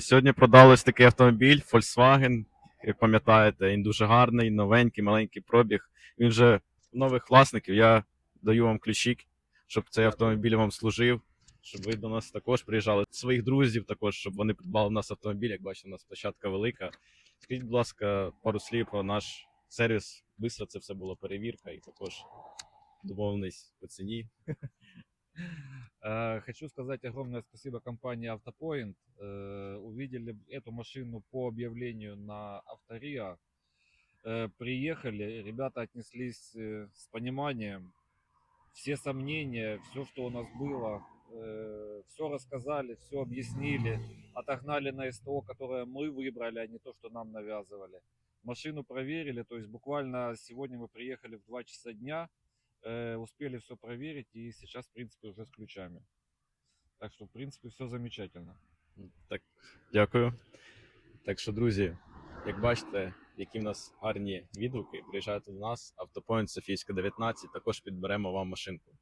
Сьогодні продалось такий автомобіль Volkswagen. Як пам'ятаєте, він дуже гарний, новенький, маленький пробіг. Він вже нових власників. Я даю вам ключик, щоб цей автомобіль вам служив, щоб ви до нас також приїжджали. Своїх друзів також, щоб вони придбали в нас автомобіль. Як бачите, у нас площадка велика. Скажіть, будь ласка, пару слів про наш сервіс. Бистро це все було перевірка і також домовленість по ціні. Э, Хочу сказать огромное спасибо компании Автопоинт. Э, Увидели эту машину по объявлению на Авториа. Э, Приехали, ребята отнеслись с пониманием. Все сомнения, все, что у нас было, все рассказали, все объяснили. Отогнали на СТО, которое мы выбрали, а не то, что нам навязывали. Машину проверили, то есть буквально сегодня мы приехали в 2 часа дня, э, успели все проверить и сейчас, в принципе, уже с ключами. Так что, в принципе, все замечательно. Так, дякую. Так що, друзі, як бачите, які в нас гарні відгуки, приїжджайте до нас, автопоінт Софійська 19, також підберемо вам машинку.